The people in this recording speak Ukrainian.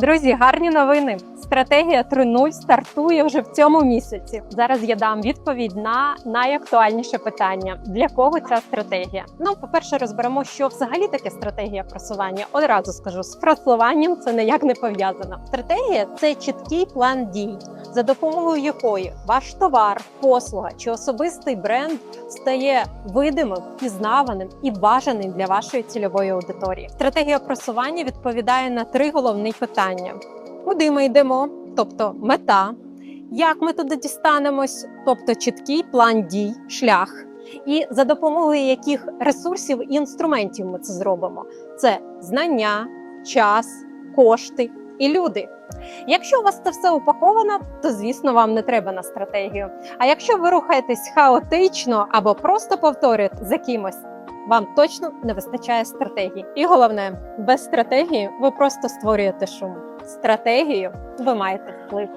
Друзі, гарні новини. Стратегія 3.0 стартує вже в цьому місяці. Зараз я дам відповідь на найактуальніше питання: для кого ця стратегія? Ну, по-перше, розберемо, що взагалі таке стратегія просування. Одразу скажу, з просуванням це ніяк не пов'язано. Стратегія це чіткий план дій, за допомогою якої ваш товар, послуга чи особистий бренд стає видимим, пізнаваним і бажаним для вашої цільової аудиторії. Стратегія просування відповідає на три головні питання: куди ми йдемо, тобто мета, як ми туди дістанемось, тобто чіткий план дій, шлях. І за допомогою яких ресурсів і інструментів ми це зробимо: це знання, час, кошти і люди. Якщо у вас це все упаковано, то звісно вам не треба на стратегію. А якщо ви рухаєтесь хаотично або просто повторюєте за кимось, вам точно не вистачає стратегії. І головне, без стратегії ви просто створюєте шум. Стратегію ви маєте вплив.